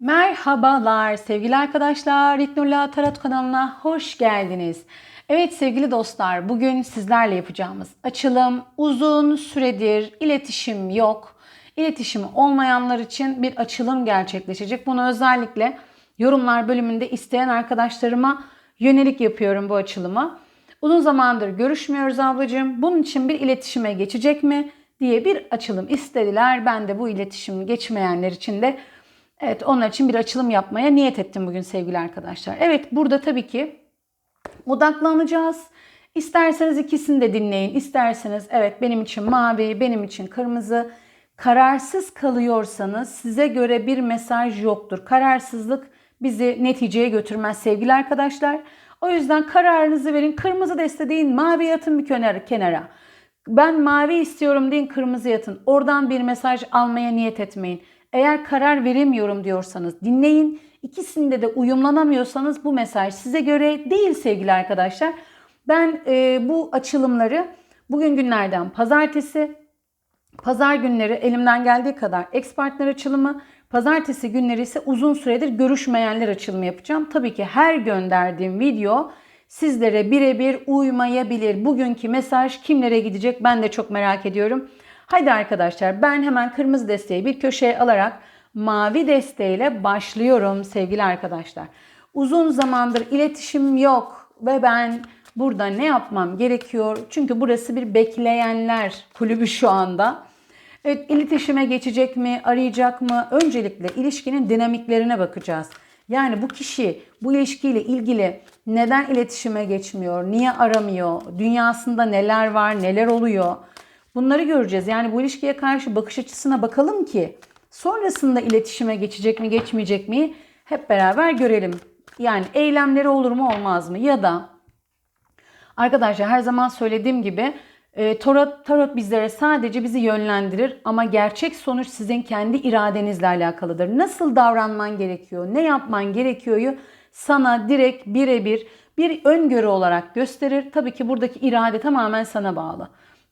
Merhabalar sevgili arkadaşlar. İknurla Tarot kanalına hoş geldiniz. Evet sevgili dostlar bugün sizlerle yapacağımız açılım uzun süredir iletişim yok. İletişimi olmayanlar için bir açılım gerçekleşecek. Bunu özellikle yorumlar bölümünde isteyen arkadaşlarıma yönelik yapıyorum bu açılımı. Uzun zamandır görüşmüyoruz ablacığım. Bunun için bir iletişime geçecek mi diye bir açılım istediler. Ben de bu iletişim geçmeyenler için de Evet onlar için bir açılım yapmaya niyet ettim bugün sevgili arkadaşlar. Evet burada tabii ki odaklanacağız. İsterseniz ikisini de dinleyin. İsterseniz evet benim için mavi, benim için kırmızı. Kararsız kalıyorsanız size göre bir mesaj yoktur. Kararsızlık bizi neticeye götürmez sevgili arkadaşlar. O yüzden kararınızı verin. Kırmızı deste deyin, mavi yatın bir kenara. kenara. Ben mavi istiyorum deyin, kırmızı yatın. Oradan bir mesaj almaya niyet etmeyin. Eğer karar veremiyorum diyorsanız dinleyin. İkisinde de uyumlanamıyorsanız bu mesaj size göre değil sevgili arkadaşlar. Ben e, bu açılımları bugün günlerden pazartesi, pazar günleri elimden geldiği kadar ex partner açılımı, pazartesi günleri ise uzun süredir görüşmeyenler açılımı yapacağım. Tabii ki her gönderdiğim video sizlere birebir uymayabilir. Bugünkü mesaj kimlere gidecek ben de çok merak ediyorum. Haydi arkadaşlar ben hemen kırmızı desteği bir köşeye alarak mavi desteğiyle başlıyorum sevgili arkadaşlar. Uzun zamandır iletişim yok ve ben burada ne yapmam gerekiyor? Çünkü burası bir bekleyenler kulübü şu anda. Evet iletişime geçecek mi, arayacak mı? Öncelikle ilişkinin dinamiklerine bakacağız. Yani bu kişi bu ilişkiyle ilgili neden iletişime geçmiyor, niye aramıyor, dünyasında neler var, neler oluyor? Bunları göreceğiz. Yani bu ilişkiye karşı bakış açısına bakalım ki sonrasında iletişime geçecek mi geçmeyecek mi hep beraber görelim. Yani eylemleri olur mu olmaz mı ya da arkadaşlar her zaman söylediğim gibi e, tarot, tarot bizlere sadece bizi yönlendirir ama gerçek sonuç sizin kendi iradenizle alakalıdır. Nasıl davranman gerekiyor, ne yapman gerekiyor sana direkt birebir bir öngörü olarak gösterir. Tabii ki buradaki irade tamamen sana bağlı.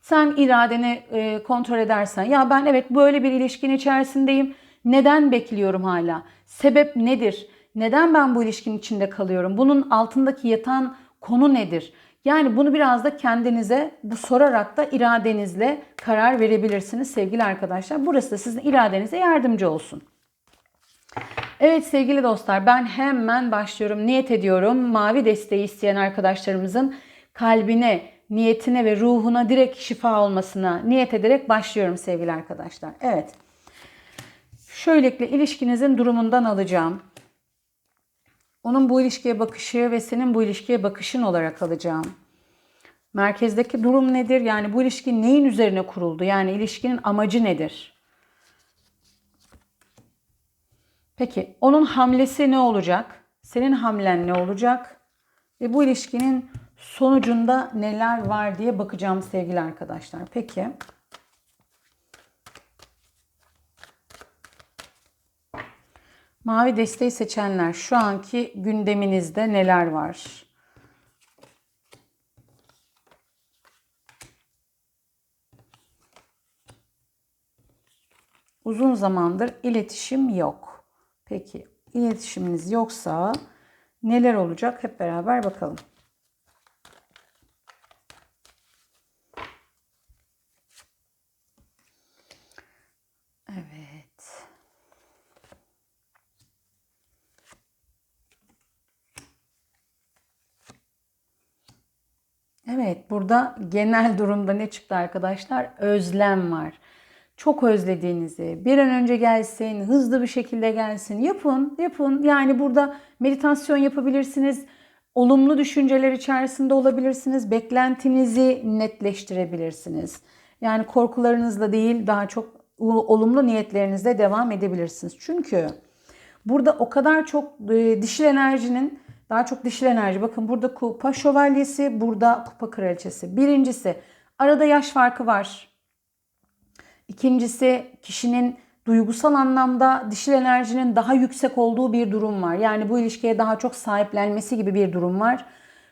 Sen iradeni e, kontrol edersen ya ben evet böyle bir ilişkin içerisindeyim. Neden bekliyorum hala? Sebep nedir? Neden ben bu ilişkinin içinde kalıyorum? Bunun altındaki yatan konu nedir? Yani bunu biraz da kendinize bu sorarak da iradenizle karar verebilirsiniz sevgili arkadaşlar. Burası da sizin iradenize yardımcı olsun. Evet sevgili dostlar ben hemen başlıyorum. Niyet ediyorum mavi desteği isteyen arkadaşlarımızın kalbine, niyetine ve ruhuna direkt şifa olmasına niyet ederek başlıyorum sevgili arkadaşlar. Evet. Şöylelikle ilişkinizin durumundan alacağım. Onun bu ilişkiye bakışı ve senin bu ilişkiye bakışın olarak alacağım. Merkezdeki durum nedir? Yani bu ilişki neyin üzerine kuruldu? Yani ilişkinin amacı nedir? Peki onun hamlesi ne olacak? Senin hamlen ne olacak? Ve bu ilişkinin sonucunda neler var diye bakacağım sevgili arkadaşlar. Peki. Mavi desteği seçenler şu anki gündeminizde neler var? Uzun zamandır iletişim yok. Peki iletişiminiz yoksa neler olacak hep beraber bakalım. Evet. Evet, burada genel durumda ne çıktı arkadaşlar? Özlem var. Çok özlediğinizi, bir an önce gelsin, hızlı bir şekilde gelsin. Yapın, yapın. Yani burada meditasyon yapabilirsiniz. Olumlu düşünceler içerisinde olabilirsiniz. Beklentinizi netleştirebilirsiniz. Yani korkularınızla değil, daha çok olumlu niyetlerinizle devam edebilirsiniz. Çünkü burada o kadar çok e, dişil enerjinin daha çok dişil enerji. Bakın burada kupa şövalyesi, burada kupa kraliçesi. Birincisi arada yaş farkı var. İkincisi kişinin duygusal anlamda dişil enerjinin daha yüksek olduğu bir durum var. Yani bu ilişkiye daha çok sahiplenmesi gibi bir durum var.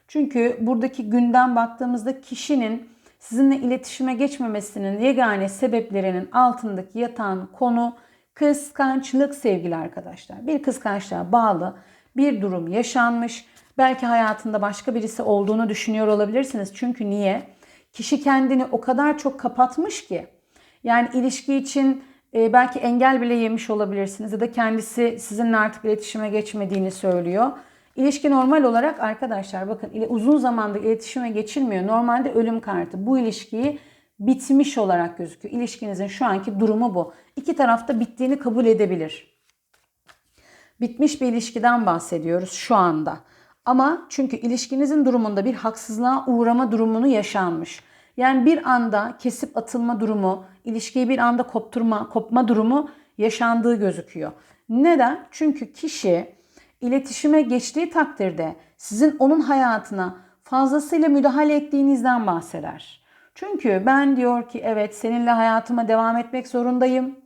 Çünkü buradaki günden baktığımızda kişinin sizinle iletişime geçmemesinin yegane sebeplerinin altındaki yatan konu Kıskançlık sevgili arkadaşlar. Bir kıskançlığa bağlı bir durum yaşanmış. Belki hayatında başka birisi olduğunu düşünüyor olabilirsiniz. Çünkü niye? Kişi kendini o kadar çok kapatmış ki. Yani ilişki için e, belki engel bile yemiş olabilirsiniz ya da kendisi sizinle artık iletişime geçmediğini söylüyor. İlişki normal olarak arkadaşlar bakın uzun zamandır iletişime geçilmiyor. Normalde ölüm kartı. Bu ilişkiyi bitmiş olarak gözüküyor. İlişkinizin şu anki durumu bu. İki tarafta bittiğini kabul edebilir. Bitmiş bir ilişkiden bahsediyoruz şu anda. Ama çünkü ilişkinizin durumunda bir haksızlığa uğrama durumunu yaşanmış. Yani bir anda kesip atılma durumu, ilişkiyi bir anda kopturma, kopma durumu yaşandığı gözüküyor. Neden? Çünkü kişi iletişime geçtiği takdirde sizin onun hayatına fazlasıyla müdahale ettiğinizden bahseder. Çünkü ben diyor ki evet seninle hayatıma devam etmek zorundayım.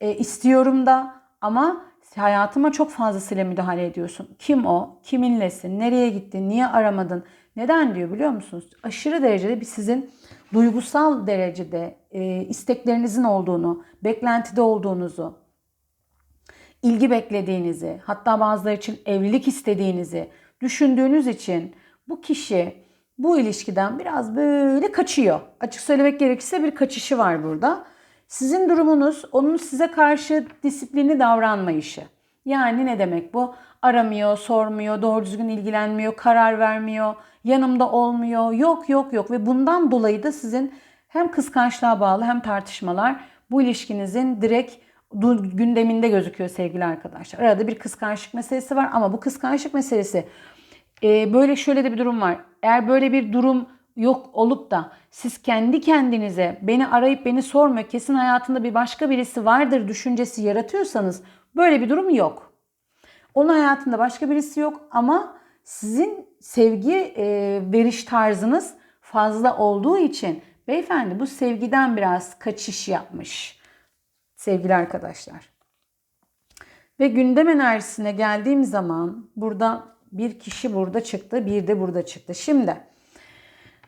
E, istiyorum da ama hayatıma çok fazlasıyla müdahale ediyorsun. Kim o? Kiminlesin? Nereye gittin? Niye aramadın? Neden diyor biliyor musunuz? Aşırı derecede bir sizin duygusal derecede e, isteklerinizin olduğunu, beklentide olduğunuzu, ilgi beklediğinizi, hatta bazıları için evlilik istediğinizi düşündüğünüz için bu kişi bu ilişkiden biraz böyle kaçıyor. Açık söylemek gerekirse bir kaçışı var burada. Sizin durumunuz onun size karşı disiplinli davranmayışı. Yani ne demek bu? Aramıyor, sormuyor, doğru düzgün ilgilenmiyor, karar vermiyor, yanımda olmuyor. Yok yok yok ve bundan dolayı da sizin hem kıskançlığa bağlı hem tartışmalar bu ilişkinizin direkt gündeminde gözüküyor sevgili arkadaşlar. Arada bir kıskançlık meselesi var ama bu kıskançlık meselesi e, böyle şöyle de bir durum var. Eğer böyle bir durum yok olup da siz kendi kendinize beni arayıp beni sormuyor kesin hayatında bir başka birisi vardır düşüncesi yaratıyorsanız böyle bir durum yok. Onun hayatında başka birisi yok ama sizin sevgi e, veriş tarzınız fazla olduğu için beyefendi bu sevgiden biraz kaçış yapmış sevgili arkadaşlar. Ve gündem enerjisine geldiğim zaman burada bir kişi burada çıktı, bir de burada çıktı. Şimdi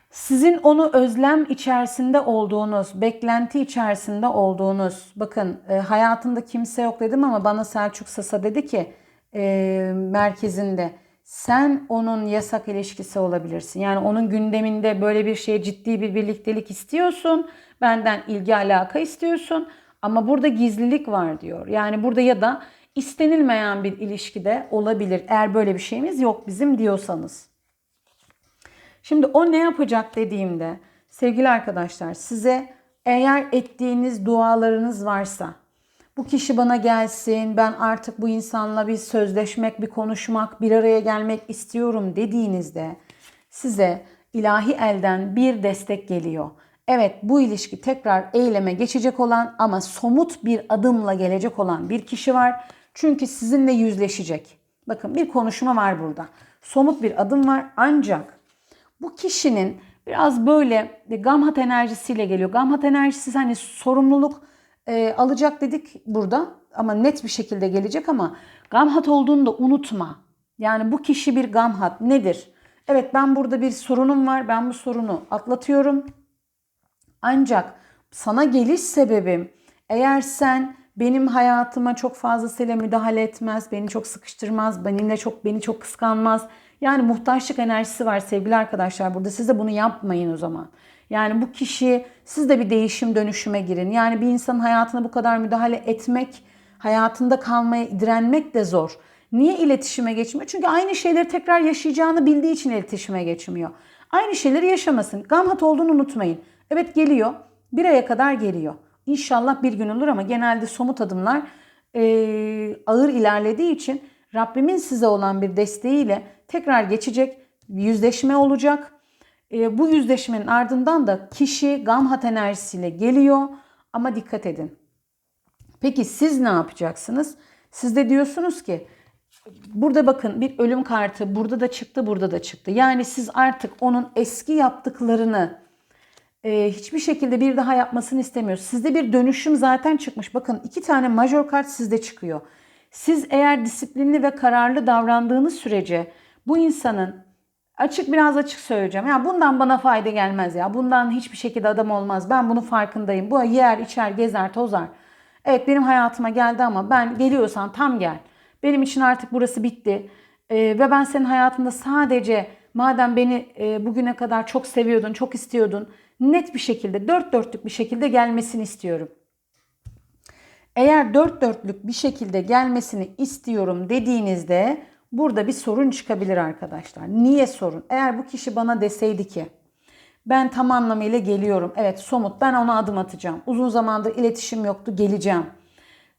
sizin onu özlem içerisinde olduğunuz, beklenti içerisinde olduğunuz, bakın e, hayatında kimse yok dedim ama bana Selçuk Sasa dedi ki e, merkezinde sen onun yasak ilişkisi olabilirsin. Yani onun gündeminde böyle bir şeye ciddi bir birliktelik istiyorsun. Benden ilgi alaka istiyorsun. Ama burada gizlilik var diyor. Yani burada ya da istenilmeyen bir ilişkide olabilir. Eğer böyle bir şeyimiz yok bizim diyorsanız. Şimdi o ne yapacak dediğimde sevgili arkadaşlar size eğer ettiğiniz dualarınız varsa bu kişi bana gelsin, ben artık bu insanla bir sözleşmek, bir konuşmak, bir araya gelmek istiyorum dediğinizde size ilahi elden bir destek geliyor. Evet bu ilişki tekrar eyleme geçecek olan ama somut bir adımla gelecek olan bir kişi var. Çünkü sizinle yüzleşecek. Bakın bir konuşma var burada. Somut bir adım var ancak bu kişinin biraz böyle gamhat enerjisiyle geliyor. Gamhat enerjisi hani sorumluluk e, alacak dedik burada ama net bir şekilde gelecek ama gamhat olduğunu da unutma. Yani bu kişi bir gamhat nedir? Evet ben burada bir sorunum var. Ben bu sorunu atlatıyorum. Ancak sana geliş sebebim eğer sen benim hayatıma çok fazlasıyla müdahale etmez, beni çok sıkıştırmaz, benimle çok beni çok kıskanmaz. Yani muhtaçlık enerjisi var sevgili arkadaşlar. Burada siz de bunu yapmayın o zaman. Yani bu kişi siz de bir değişim dönüşüme girin. Yani bir insanın hayatına bu kadar müdahale etmek, hayatında kalmaya direnmek de zor. Niye iletişime geçmiyor? Çünkü aynı şeyleri tekrar yaşayacağını bildiği için iletişime geçmiyor. Aynı şeyleri yaşamasın. Gamhat olduğunu unutmayın. Evet geliyor. Bir aya kadar geliyor. İnşallah bir gün olur ama genelde somut adımlar e, ağır ilerlediği için Rabbimin size olan bir desteğiyle tekrar geçecek, yüzleşme olacak. E, bu yüzleşmenin ardından da kişi gamhat enerjisiyle geliyor ama dikkat edin. Peki siz ne yapacaksınız? Siz de diyorsunuz ki burada bakın bir ölüm kartı burada da çıktı burada da çıktı. Yani siz artık onun eski yaptıklarını e, hiçbir şekilde bir daha yapmasını istemiyor. Sizde bir dönüşüm zaten çıkmış. Bakın iki tane major kart sizde çıkıyor. Siz eğer disiplinli ve kararlı davrandığınız sürece bu insanın açık biraz açık söyleyeceğim. Ya bundan bana fayda gelmez ya. Bundan hiçbir şekilde adam olmaz. Ben bunun farkındayım. Bu yer, içer, gezer, tozar. Evet benim hayatıma geldi ama ben geliyorsan tam gel. Benim için artık burası bitti. Ee, ve ben senin hayatında sadece madem beni e, bugüne kadar çok seviyordun, çok istiyordun, net bir şekilde, dört dörtlük bir şekilde gelmesini istiyorum. Eğer dört dörtlük bir şekilde gelmesini istiyorum dediğinizde burada bir sorun çıkabilir arkadaşlar. Niye sorun? Eğer bu kişi bana deseydi ki ben tam anlamıyla geliyorum. Evet somut ben ona adım atacağım. Uzun zamandır iletişim yoktu geleceğim.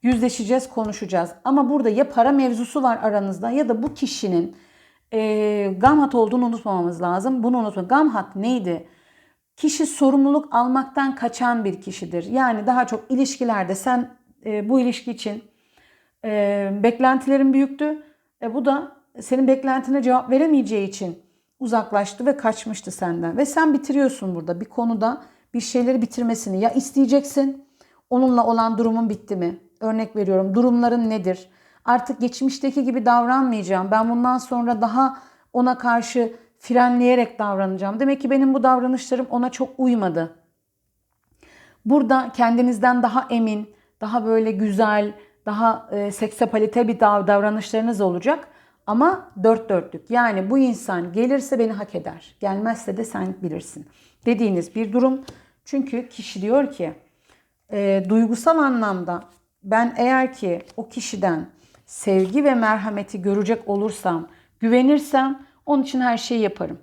Yüzleşeceğiz konuşacağız. Ama burada ya para mevzusu var aranızda ya da bu kişinin e, gamhat olduğunu unutmamamız lazım. Bunu unutma. Gamhat neydi? Kişi sorumluluk almaktan kaçan bir kişidir. Yani daha çok ilişkilerde sen e, bu ilişki için e, beklentilerin büyüktü. E, bu da senin beklentine cevap veremeyeceği için uzaklaştı ve kaçmıştı senden. Ve sen bitiriyorsun burada bir konuda bir şeyleri bitirmesini. Ya isteyeceksin onunla olan durumun bitti mi? Örnek veriyorum durumların nedir? Artık geçmişteki gibi davranmayacağım. Ben bundan sonra daha ona karşı frenleyerek davranacağım. Demek ki benim bu davranışlarım ona çok uymadı. Burada kendinizden daha emin, daha böyle güzel, daha e, seksapalite bir dav- davranışlarınız olacak. Ama dört dörtlük. Yani bu insan gelirse beni hak eder. Gelmezse de sen bilirsin. Dediğiniz bir durum. Çünkü kişi diyor ki e, duygusal anlamda ben eğer ki o kişiden sevgi ve merhameti görecek olursam, güvenirsem onun için her şeyi yaparım.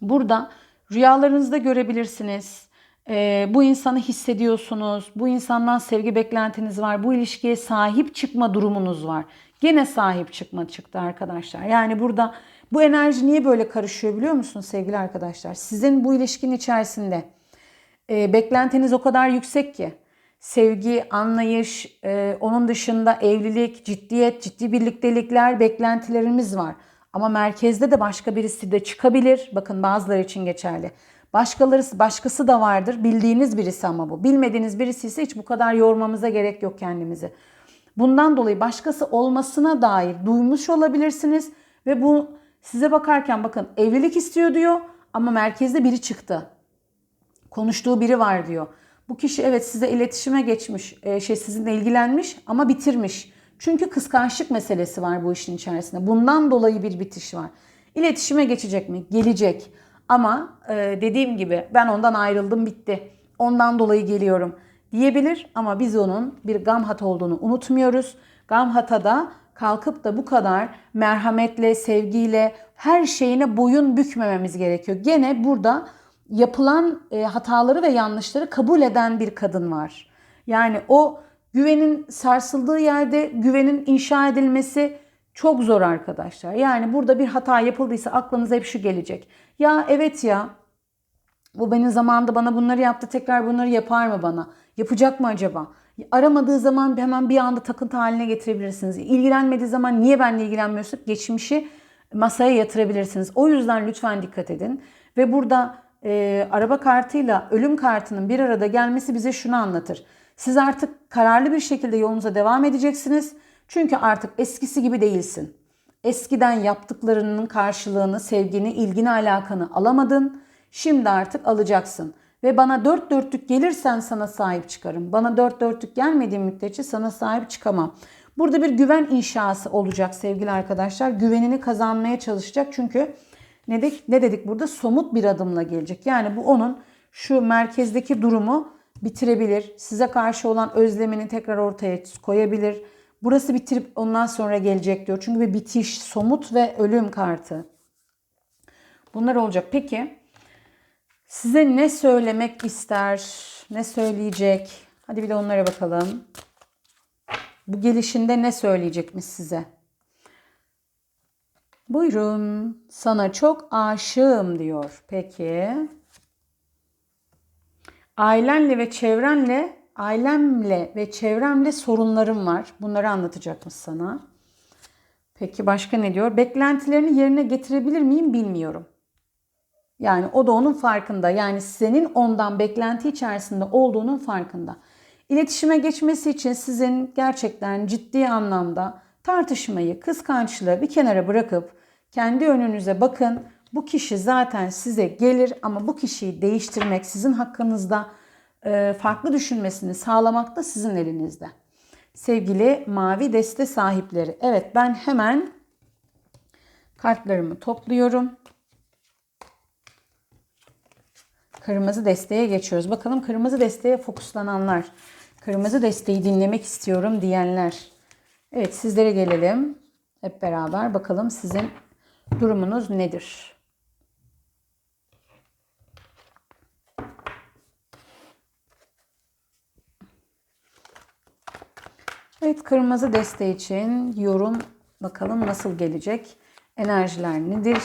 Burada rüyalarınızda görebilirsiniz. Ee, bu insanı hissediyorsunuz. Bu insandan sevgi beklentiniz var. Bu ilişkiye sahip çıkma durumunuz var. Gene sahip çıkma çıktı arkadaşlar. Yani burada bu enerji niye böyle karışıyor biliyor musunuz sevgili arkadaşlar? Sizin bu ilişkinin içerisinde e, beklentiniz o kadar yüksek ki sevgi, anlayış, e, onun dışında evlilik, ciddiyet, ciddi birliktelikler beklentilerimiz var. Ama merkezde de başka birisi de çıkabilir. Bakın bazıları için geçerli. Başkaları, başkası da vardır. Bildiğiniz birisi ama bu. Bilmediğiniz birisi ise hiç bu kadar yormamıza gerek yok kendimizi. Bundan dolayı başkası olmasına dair duymuş olabilirsiniz ve bu size bakarken bakın evlilik istiyor diyor ama merkezde biri çıktı. Konuştuğu biri var diyor. Bu kişi evet size iletişime geçmiş, e, şey sizinle ilgilenmiş ama bitirmiş. Çünkü kıskançlık meselesi var bu işin içerisinde. Bundan dolayı bir bitiş var. İletişime geçecek mi? Gelecek. Ama e, dediğim gibi ben ondan ayrıldım bitti. Ondan dolayı geliyorum diyebilir ama biz onun bir gamhat olduğunu unutmuyoruz. Gamhata da kalkıp da bu kadar merhametle, sevgiyle her şeyine boyun bükmememiz gerekiyor. Gene burada yapılan e, hataları ve yanlışları kabul eden bir kadın var. Yani o güvenin sarsıldığı yerde güvenin inşa edilmesi çok zor arkadaşlar. Yani burada bir hata yapıldıysa aklınıza hep şu gelecek. Ya evet ya bu benim zamanında bana bunları yaptı tekrar bunları yapar mı bana? Yapacak mı acaba? Aramadığı zaman hemen bir anda takıntı haline getirebilirsiniz. İlgilenmediği zaman niye benimle ilgilenmiyorsun? Geçmişi masaya yatırabilirsiniz. O yüzden lütfen dikkat edin. Ve burada e, araba kartıyla ölüm kartının bir arada gelmesi bize şunu anlatır. Siz artık kararlı bir şekilde yolunuza devam edeceksiniz. Çünkü artık eskisi gibi değilsin. Eskiden yaptıklarının karşılığını, sevgini, ilgini, alakanı alamadın. Şimdi artık alacaksın. Ve bana dört dörtlük gelirsen sana sahip çıkarım. Bana dört dörtlük gelmediği müddetçe sana sahip çıkamam. Burada bir güven inşası olacak sevgili arkadaşlar. Güvenini kazanmaya çalışacak. Çünkü ne dedik, ne dedik burada? Somut bir adımla gelecek. Yani bu onun şu merkezdeki durumu bitirebilir. Size karşı olan özlemini tekrar ortaya koyabilir. Burası bitirip ondan sonra gelecek diyor. Çünkü bir bitiş, somut ve ölüm kartı. Bunlar olacak. Peki size ne söylemek ister? Ne söyleyecek? Hadi bir de onlara bakalım. Bu gelişinde ne söyleyecekmiş size? Buyurun. Sana çok aşığım diyor. Peki. Ailenle ve çevrenle, ailemle ve çevremle sorunlarım var. Bunları anlatacakmış sana. Peki başka ne diyor? Beklentilerini yerine getirebilir miyim bilmiyorum. Yani o da onun farkında. Yani senin ondan beklenti içerisinde olduğunun farkında. İletişime geçmesi için sizin gerçekten ciddi anlamda tartışmayı, kıskançlığı bir kenara bırakıp kendi önünüze bakın. Bu kişi zaten size gelir ama bu kişiyi değiştirmek sizin hakkınızda farklı düşünmesini sağlamak da sizin elinizde. Sevgili mavi deste sahipleri. Evet ben hemen kartlarımı topluyorum. Kırmızı desteğe geçiyoruz. Bakalım kırmızı desteğe fokuslananlar, kırmızı desteği dinlemek istiyorum diyenler. Evet sizlere gelelim. Hep beraber bakalım sizin durumunuz nedir? Evet kırmızı deste için yorum bakalım nasıl gelecek? Enerjiler nedir?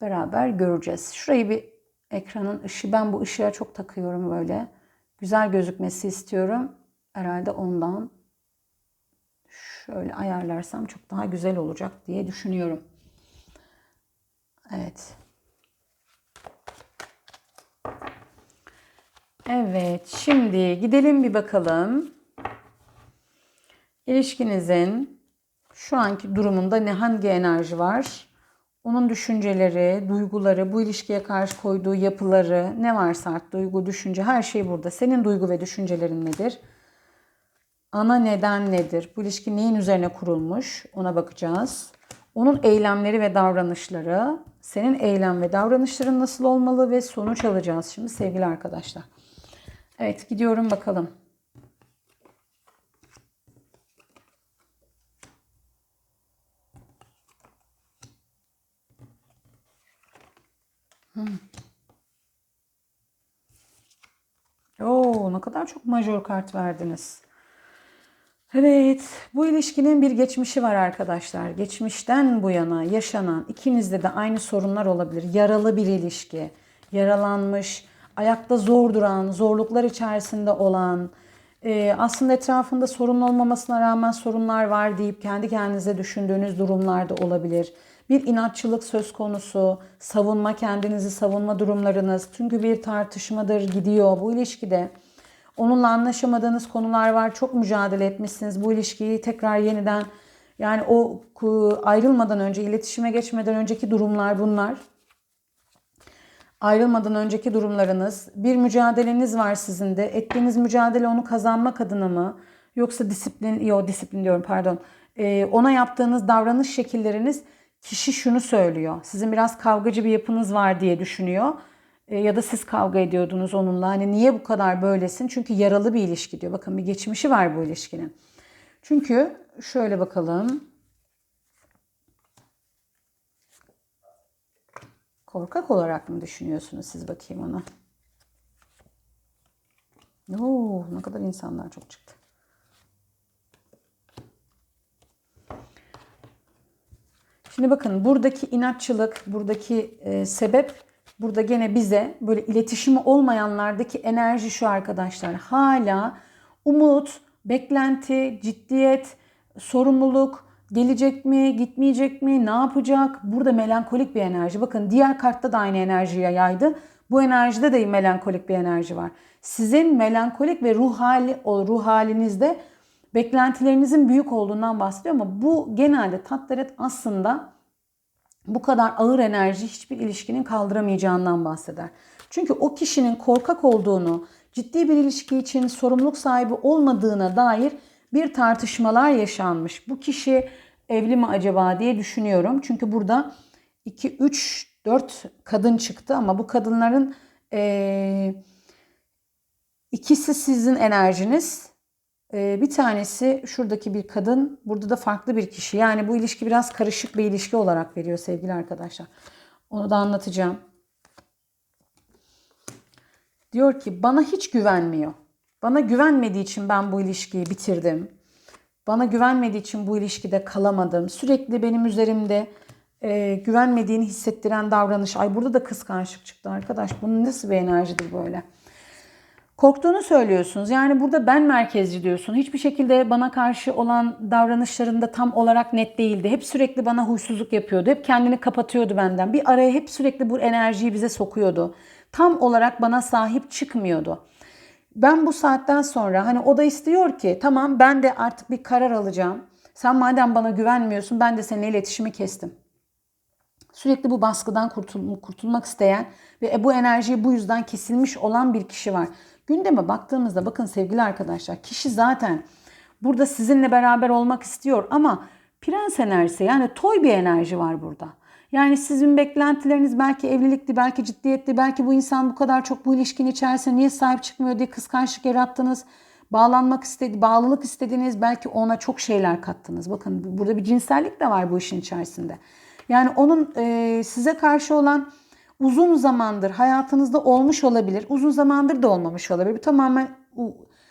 Beraber göreceğiz. Şurayı bir ekranın ışığı ben bu ışığa çok takıyorum böyle. Güzel gözükmesi istiyorum. Herhalde ondan şöyle ayarlarsam çok daha güzel olacak diye düşünüyorum. Evet. Evet, şimdi gidelim bir bakalım. İlişkinizin şu anki durumunda ne hangi enerji var? Onun düşünceleri, duyguları, bu ilişkiye karşı koyduğu yapıları, ne varsa artık duygu, düşünce her şey burada. Senin duygu ve düşüncelerin nedir? Ana neden nedir? Bu ilişki neyin üzerine kurulmuş? Ona bakacağız. Onun eylemleri ve davranışları, senin eylem ve davranışların nasıl olmalı ve sonuç alacağız şimdi sevgili arkadaşlar. Evet gidiyorum bakalım. Oo, ne kadar çok majör kart verdiniz. Evet, bu ilişkinin bir geçmişi var arkadaşlar. Geçmişten bu yana yaşanan ikinizde de aynı sorunlar olabilir. Yaralı bir ilişki, yaralanmış, ayakta zor duran, zorluklar içerisinde olan, e, aslında etrafında sorun olmamasına rağmen sorunlar var deyip kendi kendinize düşündüğünüz durumlar da olabilir. Bir inatçılık söz konusu, savunma kendinizi savunma durumlarınız. Çünkü bir tartışmadır gidiyor bu ilişkide. Onunla anlaşamadığınız konular var. Çok mücadele etmişsiniz. Bu ilişkiyi tekrar yeniden yani o ayrılmadan önce, iletişime geçmeden önceki durumlar bunlar. Ayrılmadan önceki durumlarınız. Bir mücadeleniz var sizin de. Ettiğiniz mücadele onu kazanmak adına mı? Yoksa disiplin, yok disiplin diyorum pardon. Ee, ona yaptığınız davranış şekilleriniz kişi şunu söylüyor. Sizin biraz kavgacı bir yapınız var diye düşünüyor. E, ya da siz kavga ediyordunuz onunla. Hani niye bu kadar böylesin? Çünkü yaralı bir ilişki diyor. Bakın bir geçmişi var bu ilişkinin. Çünkü şöyle bakalım. Korkak olarak mı düşünüyorsunuz siz bakayım ona? Oo, ne kadar insanlar çok çıktı. Şimdi bakın buradaki inatçılık, buradaki e, sebep burada gene bize böyle iletişimi olmayanlardaki enerji şu arkadaşlar. Hala umut, beklenti, ciddiyet, sorumluluk, gelecek mi, gitmeyecek mi, ne yapacak? Burada melankolik bir enerji. Bakın diğer kartta da aynı enerjiye yaydı. Bu enerjide de melankolik bir enerji var. Sizin melankolik ve ruh hali o ruh halinizde beklentilerinizin büyük olduğundan bahsediyor ama bu genelde tatlıret aslında bu kadar ağır enerji hiçbir ilişkinin kaldıramayacağından bahseder. Çünkü o kişinin korkak olduğunu, ciddi bir ilişki için sorumluluk sahibi olmadığına dair bir tartışmalar yaşanmış. Bu kişi evli mi acaba diye düşünüyorum. Çünkü burada 2, 3, 4 kadın çıktı ama bu kadınların e, ikisi sizin enerjiniz, bir tanesi şuradaki bir kadın, burada da farklı bir kişi. Yani bu ilişki biraz karışık bir ilişki olarak veriyor sevgili arkadaşlar. Onu da anlatacağım. Diyor ki bana hiç güvenmiyor. Bana güvenmediği için ben bu ilişkiyi bitirdim. Bana güvenmediği için bu ilişkide kalamadım. Sürekli benim üzerimde e, güvenmediğini hissettiren davranış. Ay burada da kıskançlık çıktı arkadaş. Bunun nasıl bir enerjidir böyle? Korktuğunu söylüyorsunuz. Yani burada ben merkezci diyorsun. Hiçbir şekilde bana karşı olan davranışlarında tam olarak net değildi. Hep sürekli bana huysuzluk yapıyordu. Hep kendini kapatıyordu benden. Bir araya hep sürekli bu enerjiyi bize sokuyordu. Tam olarak bana sahip çıkmıyordu. Ben bu saatten sonra hani o da istiyor ki tamam ben de artık bir karar alacağım. Sen madem bana güvenmiyorsun ben de seninle iletişimi kestim. Sürekli bu baskıdan kurtul kurtulmak isteyen ve bu enerjiyi bu yüzden kesilmiş olan bir kişi var. Gündeme baktığımızda bakın sevgili arkadaşlar kişi zaten burada sizinle beraber olmak istiyor ama prens enerjisi yani toy bir enerji var burada. Yani sizin beklentileriniz belki evlilikti, belki ciddiyetli, belki bu insan bu kadar çok bu ilişkinin içerisine niye sahip çıkmıyor diye kıskançlık yarattınız. Bağlanmak istedi, bağlılık istediniz, belki ona çok şeyler kattınız. Bakın burada bir cinsellik de var bu işin içerisinde. Yani onun e, size karşı olan uzun zamandır hayatınızda olmuş olabilir, uzun zamandır da olmamış olabilir. Bu tamamen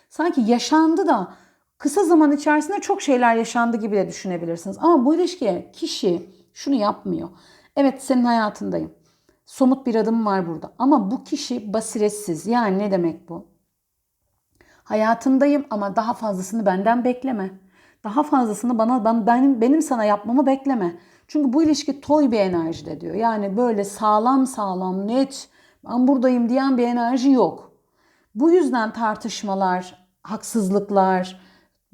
sanki yaşandı da kısa zaman içerisinde çok şeyler yaşandı gibi de düşünebilirsiniz. Ama bu ilişkiye kişi şunu yapmıyor. Evet senin hayatındayım. Somut bir adım var burada. Ama bu kişi basiretsiz. Yani ne demek bu? Hayatındayım ama daha fazlasını benden bekleme. Daha fazlasını bana ben, benim benim sana yapmamı bekleme. Çünkü bu ilişki toy bir enerjide diyor. Yani böyle sağlam sağlam net ben buradayım diyen bir enerji yok. Bu yüzden tartışmalar, haksızlıklar,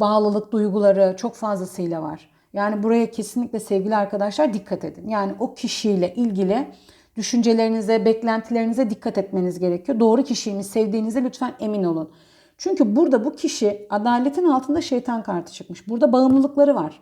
bağlılık duyguları çok fazlasıyla var. Yani buraya kesinlikle sevgili arkadaşlar dikkat edin. Yani o kişiyle ilgili düşüncelerinize, beklentilerinize dikkat etmeniz gerekiyor. Doğru kişiyi sevdiğinize lütfen emin olun. Çünkü burada bu kişi adaletin altında şeytan kartı çıkmış. Burada bağımlılıkları var.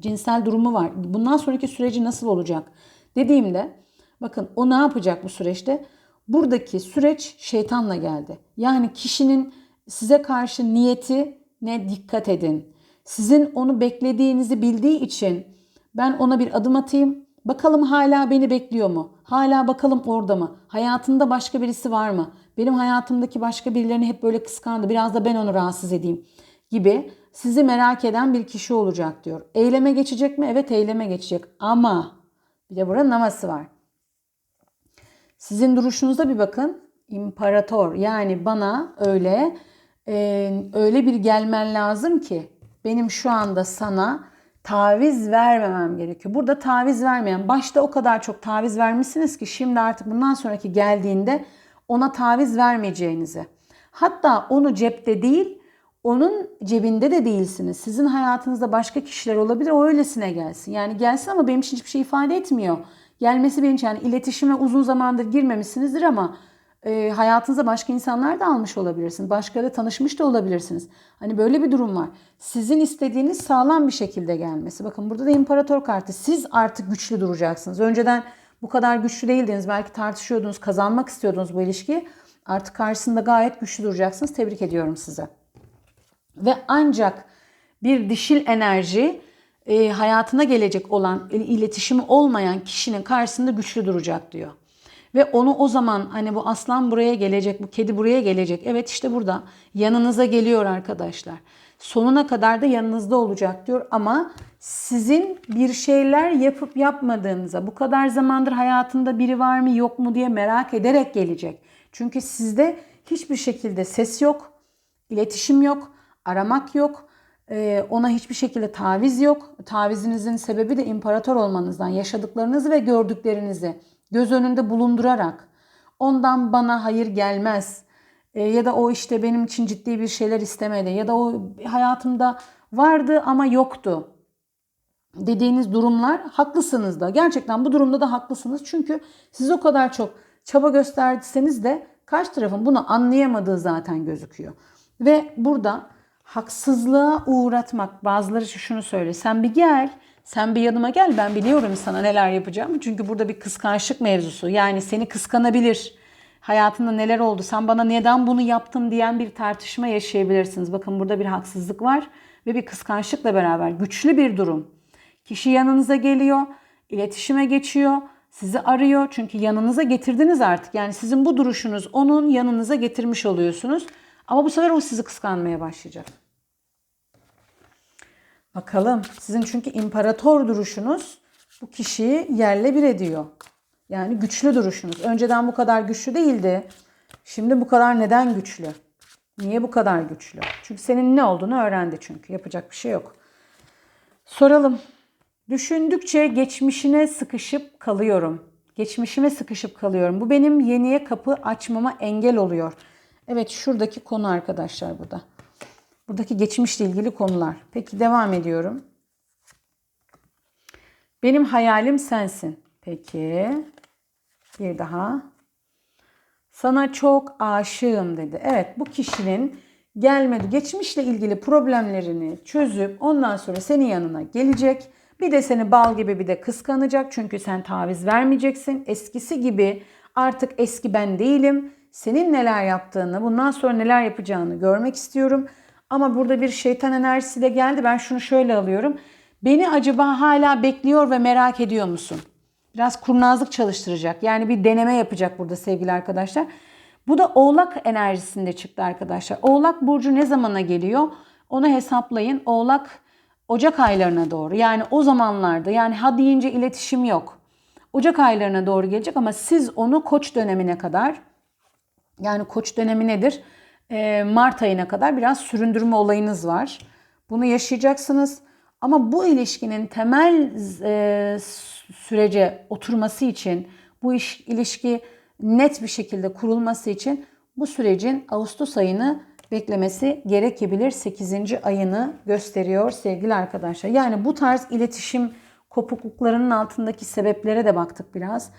Cinsel durumu var. Bundan sonraki süreci nasıl olacak dediğimde bakın o ne yapacak bu süreçte? Buradaki süreç şeytanla geldi. Yani kişinin size karşı niyeti ne dikkat edin. Sizin onu beklediğinizi bildiği için ben ona bir adım atayım. Bakalım hala beni bekliyor mu? Hala bakalım orada mı? Hayatında başka birisi var mı? Benim hayatımdaki başka birilerini hep böyle kıskandı. Biraz da ben onu rahatsız edeyim gibi sizi merak eden bir kişi olacak diyor. Eyleme geçecek mi? Evet eyleme geçecek. Ama bir de buranın aması var. Sizin duruşunuza bir bakın. İmparator yani bana öyle e, öyle bir gelmen lazım ki benim şu anda sana taviz vermemem gerekiyor. Burada taviz vermeyen başta o kadar çok taviz vermişsiniz ki şimdi artık bundan sonraki geldiğinde ona taviz vermeyeceğinizi. Hatta onu cepte değil onun cebinde de değilsiniz. Sizin hayatınızda başka kişiler olabilir. O öylesine gelsin. Yani gelsin ama benim için hiçbir şey ifade etmiyor. Gelmesi benim için yani iletişime uzun zamandır girmemişsinizdir ama e, hayatınıza başka insanlar da almış olabilirsiniz. Başkalarıyla tanışmış da olabilirsiniz. Hani böyle bir durum var. Sizin istediğiniz sağlam bir şekilde gelmesi. Bakın burada da imparator kartı. Siz artık güçlü duracaksınız. Önceden bu kadar güçlü değildiniz. Belki tartışıyordunuz, kazanmak istiyordunuz bu ilişkiyi. Artık karşısında gayet güçlü duracaksınız. Tebrik ediyorum size. Ve ancak bir dişil enerji e, hayatına gelecek olan iletişimi olmayan kişinin karşısında güçlü duracak diyor. Ve onu o zaman hani bu aslan buraya gelecek, bu kedi buraya gelecek. Evet işte burada yanınıza geliyor arkadaşlar. Sonuna kadar da yanınızda olacak diyor ama sizin bir şeyler yapıp yapmadığınıza, bu kadar zamandır hayatında biri var mı yok mu diye merak ederek gelecek. Çünkü sizde hiçbir şekilde ses yok, iletişim yok, aramak yok. Ee, ona hiçbir şekilde taviz yok. Tavizinizin sebebi de imparator olmanızdan, yaşadıklarınızı ve gördüklerinizi göz önünde bulundurarak ondan bana hayır gelmez e, ya da o işte benim için ciddi bir şeyler istemedi ya da o hayatımda vardı ama yoktu dediğiniz durumlar haklısınız da. Gerçekten bu durumda da haklısınız. Çünkü siz o kadar çok çaba gösterdiyseniz de karşı tarafın bunu anlayamadığı zaten gözüküyor. Ve burada haksızlığa uğratmak bazıları şunu söyle. Sen bir gel sen bir yanıma gel ben biliyorum sana neler yapacağım. Çünkü burada bir kıskançlık mevzusu. Yani seni kıskanabilir. Hayatında neler oldu? Sen bana neden bunu yaptın diyen bir tartışma yaşayabilirsiniz. Bakın burada bir haksızlık var ve bir kıskançlıkla beraber güçlü bir durum. Kişi yanınıza geliyor, iletişime geçiyor, sizi arıyor. Çünkü yanınıza getirdiniz artık. Yani sizin bu duruşunuz onun yanınıza getirmiş oluyorsunuz. Ama bu sefer o sizi kıskanmaya başlayacak. Bakalım. Sizin çünkü imparator duruşunuz bu kişiyi yerle bir ediyor. Yani güçlü duruşunuz. Önceden bu kadar güçlü değildi. Şimdi bu kadar neden güçlü? Niye bu kadar güçlü? Çünkü senin ne olduğunu öğrendi çünkü. Yapacak bir şey yok. Soralım. Düşündükçe geçmişine sıkışıp kalıyorum. Geçmişime sıkışıp kalıyorum. Bu benim yeniye kapı açmama engel oluyor. Evet şuradaki konu arkadaşlar burada. Buradaki geçmişle ilgili konular. Peki devam ediyorum. Benim hayalim sensin. Peki. Bir daha. Sana çok aşığım dedi. Evet bu kişinin gelmedi. Geçmişle ilgili problemlerini çözüp ondan sonra senin yanına gelecek. Bir de seni bal gibi bir de kıskanacak. Çünkü sen taviz vermeyeceksin. Eskisi gibi artık eski ben değilim. Senin neler yaptığını, bundan sonra neler yapacağını görmek istiyorum. Ama burada bir şeytan enerjisi de geldi. Ben şunu şöyle alıyorum. Beni acaba hala bekliyor ve merak ediyor musun? Biraz kurnazlık çalıştıracak. Yani bir deneme yapacak burada sevgili arkadaşlar. Bu da Oğlak enerjisinde çıktı arkadaşlar. Oğlak burcu ne zamana geliyor? Onu hesaplayın. Oğlak Ocak aylarına doğru. Yani o zamanlarda yani ha deyince iletişim yok. Ocak aylarına doğru gelecek ama siz onu Koç dönemine kadar yani Koç dönemi nedir? Ee, Mart ayına kadar biraz süründürme olayınız var. Bunu yaşayacaksınız. Ama bu ilişkinin temel e, sürece oturması için, bu iş, ilişki net bir şekilde kurulması için bu sürecin Ağustos ayını beklemesi gerekebilir. 8. ayını gösteriyor sevgili arkadaşlar. Yani bu tarz iletişim kopukluklarının altındaki sebeplere de baktık biraz.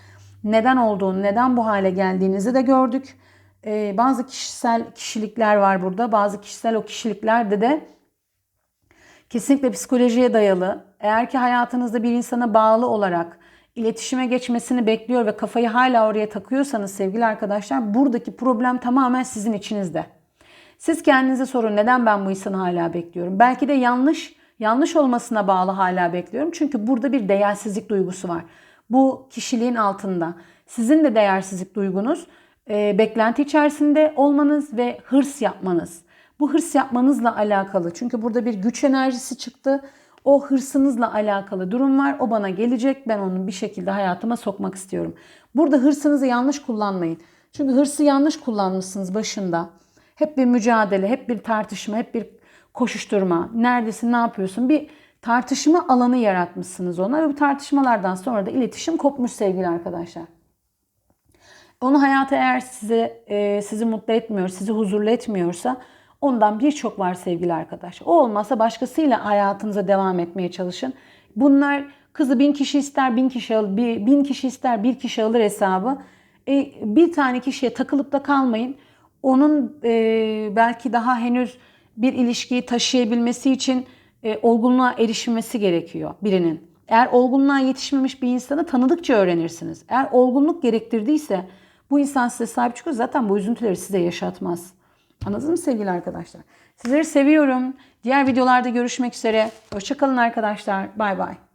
Neden olduğunu, neden bu hale geldiğinizi de gördük. Ee, bazı kişisel kişilikler var burada. Bazı kişisel o kişiliklerde de kesinlikle psikolojiye dayalı. Eğer ki hayatınızda bir insana bağlı olarak iletişime geçmesini bekliyor ve kafayı hala oraya takıyorsanız sevgili arkadaşlar buradaki problem tamamen sizin içinizde. Siz kendinize sorun neden ben bu insanı hala bekliyorum? Belki de yanlış, yanlış olmasına bağlı hala bekliyorum. Çünkü burada bir değersizlik duygusu var. Bu kişiliğin altında. Sizin de değersizlik duygunuz, e, beklenti içerisinde olmanız ve hırs yapmanız. Bu hırs yapmanızla alakalı. Çünkü burada bir güç enerjisi çıktı. O hırsınızla alakalı durum var. O bana gelecek. Ben onu bir şekilde hayatıma sokmak istiyorum. Burada hırsınızı yanlış kullanmayın. Çünkü hırsı yanlış kullanmışsınız başında. Hep bir mücadele, hep bir tartışma, hep bir koşuşturma. Neredesin, ne yapıyorsun? Bir tartışma alanı yaratmışsınız ona ve bu tartışmalardan sonra da iletişim kopmuş sevgili arkadaşlar. Onu hayata eğer size e, sizi mutlu etmiyor, sizi huzurlu etmiyorsa ondan birçok var sevgili arkadaş. O olmazsa başkasıyla hayatınıza devam etmeye çalışın. Bunlar kızı bin kişi ister bin kişi alır, bir, bin kişi ister bir kişi alır hesabı. E, bir tane kişiye takılıp da kalmayın. Onun e, belki daha henüz bir ilişkiyi taşıyabilmesi için e, olgunluğa erişmesi gerekiyor birinin. Eğer olgunluğa yetişmemiş bir insanı tanıdıkça öğrenirsiniz. Eğer olgunluk gerektirdiyse bu insan size sahip çıkıyor zaten bu üzüntüleri size yaşatmaz. Anladınız mı sevgili arkadaşlar? Sizleri seviyorum. Diğer videolarda görüşmek üzere. Hoşçakalın arkadaşlar. Bay bay.